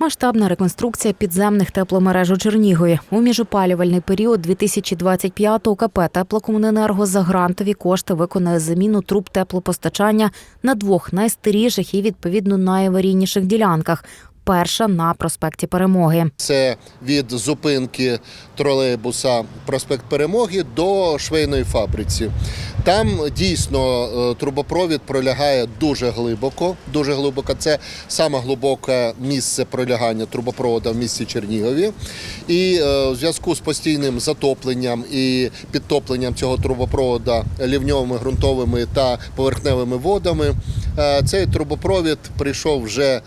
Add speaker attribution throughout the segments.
Speaker 1: Масштабна реконструкція підземних тепломереж у Чернігові. У міжопалювальний період 2025-го КП «Теплокомуненерго» за грантові кошти виконає заміну труб теплопостачання на двох найстаріших і відповідно найаварійніших ділянках. Перша на проспекті Перемоги.
Speaker 2: Це від зупинки тролейбуса проспект Перемоги до швейної фабриці. Там дійсно е, трубопровід пролягає дуже глибоко. Дуже глибоко. Це саме глибоке місце пролягання трубопроводу в місті Чернігові. І е, в зв'язку з постійним затопленням і підтопленням цього трубопроводу лівньовими ґрунтовими та поверхневими водами е, цей трубопровід прийшов вже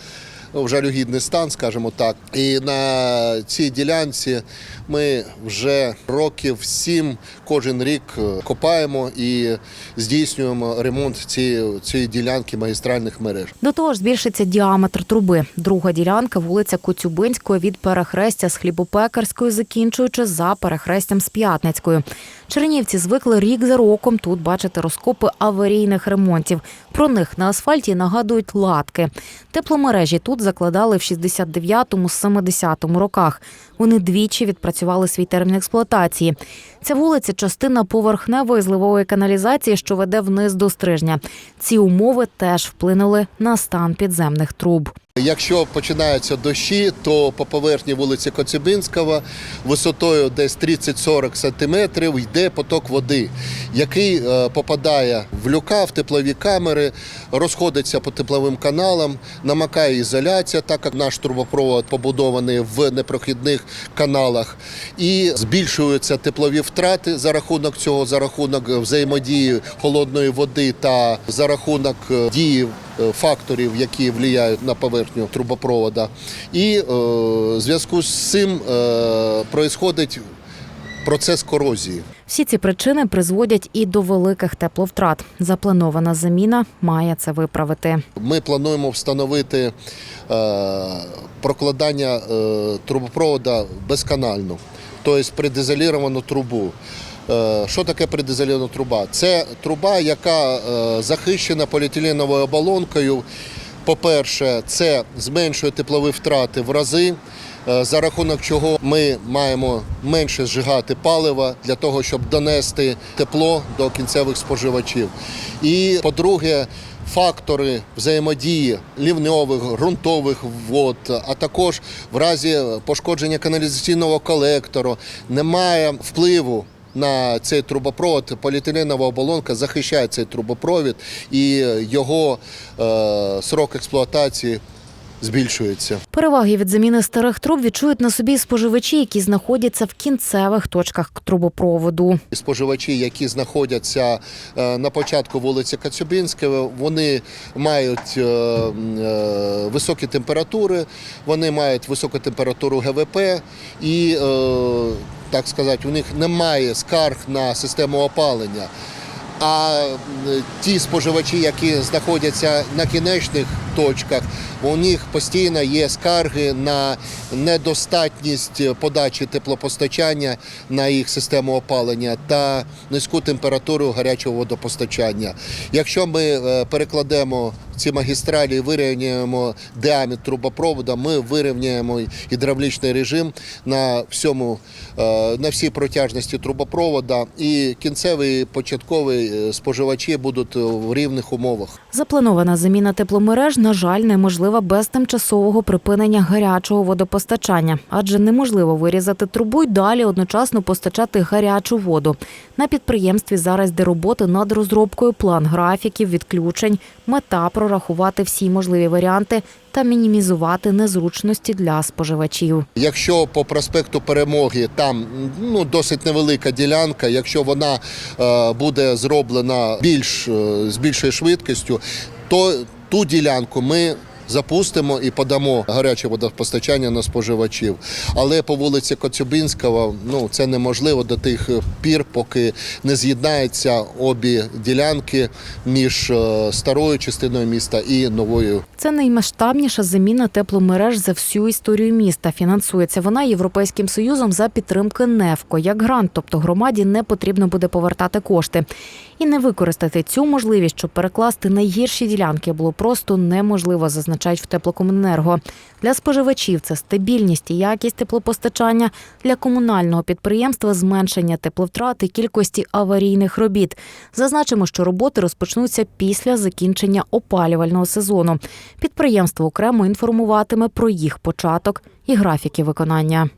Speaker 2: в жалюгідний стан, скажімо так. І на цій ділянці ми вже років сім кожен рік е, копаємо і здійснюємо ремонт цієї, цієї ділянки магістральних мереж.
Speaker 1: До того ж, збільшиться діаметр труби. Друга ділянка вулиця Коцюбинської від перехрестя з Хлібопекарською, закінчуючи за перехрестям з П'ятницькою. Чернівці звикли рік за роком тут бачити розкопи аварійних ремонтів. Про них на асфальті нагадують латки. Тепломережі тут закладали в 69-му, 70-му роках. Вони двічі відпрацювали свій термін експлуатації. Ця вулиця частина поверхневої зливової каналізації, що веде вниз до стрижня. Ці умови теж вплинули на стан підземних труб.
Speaker 2: Якщо починаються дощі, то по поверхні вулиці Коцюбинського висотою десь 30-40 сантиметрів йде поток води, який е, попадає в люка, в теплові камери, розходиться по тепловим каналам, намакає ізоляція, так як наш трубопровод побудований в непрохідних каналах, і збільшуються теплові втрати за рахунок цього, за рахунок взаємодії холодної води та за рахунок е, дії факторів, які впливають на поверхню трубопровода. І е, в зв'язку з цим е, происходить процес корозії.
Speaker 1: Всі ці причини призводять і до великих тепловтрат. Запланована заміна має це виправити.
Speaker 2: Ми плануємо встановити е, прокладання е, трубопроводу безканально, тобто предизоліровану трубу. Е, Що таке предизольована труба? Це труба, яка е, захищена поліетиленовою оболонкою. По-перше, це зменшує теплові втрати в рази, е, за рахунок чого ми маємо менше зжигати палива для того, щоб донести тепло до кінцевих споживачів. І по-друге, фактори взаємодії лівньових, ґрунтових вод, а також в разі пошкодження каналізаційного колектору немає впливу. На цей трубопровод. Поліетиленова оболонка захищає цей трубопровід і його е, срок експлуатації збільшується.
Speaker 1: Переваги від заміни старих труб відчують на собі споживачі, які знаходяться в кінцевих точках трубопроводу.
Speaker 2: Споживачі, які знаходяться е, на початку вулиці Кацюбинської, вони мають е, е, високі температури, вони мають високу температуру ГВП і, так сказати, у них немає скарг на систему опалення. А ті споживачі, які знаходяться на кінечних точках, у них постійно є скарги на недостатність подачі теплопостачання на їх систему опалення та низьку температуру гарячого водопостачання. Якщо ми е, перекладемо ці магістралі і вирівняємо діаметр трубопроводу, ми вирівняємо гідравлічний режим на всьому е, на всій протяжності трубопровода, і кінцеві початкові е, споживачі будуть в рівних умовах.
Speaker 1: Запланована заміна тепломереж, на жаль, неможлива без тимчасового припинення гарячого водопостачання, адже неможливо вирізати трубу й далі одночасно постачати гарячу воду. На підприємстві зараз йде роботи над розробкою план графіків, відключень, мета прорахувати всі можливі варіанти та мінімізувати незручності для споживачів.
Speaker 2: Якщо по проспекту Перемоги там ну досить невелика ділянка, якщо вона е, буде зроблена більш е, з більшою швидкістю, то ту ділянку ми запустимо і подамо гаряче водопостачання на споживачів. Але по вулиці Коцюбинського ну це неможливо до тих пір, поки не з'єднаються обі ділянки між е, старою частиною міста і новою
Speaker 1: Це наймасштабніша заміна тепломереж за всю історію міста. Фінансується вона Європейським союзом за підтримки НЕФКО як грант, тобто громаді не потрібно буде повертати кошти. І не використати цю можливість, щоб перекласти найгірші ділянки, було просто неможливо, зазначає зазначають в теплокомуненерго. Для споживачів це стабільність і якість теплопостачання, для комунального підприємства зменшення тепловтрат кількості аварійних робіт. Зазначимо, що роботи розпочнуться після закінчення опалювального сезону. Підприємство окремо інформуватиме про їх початок і графіки виконання.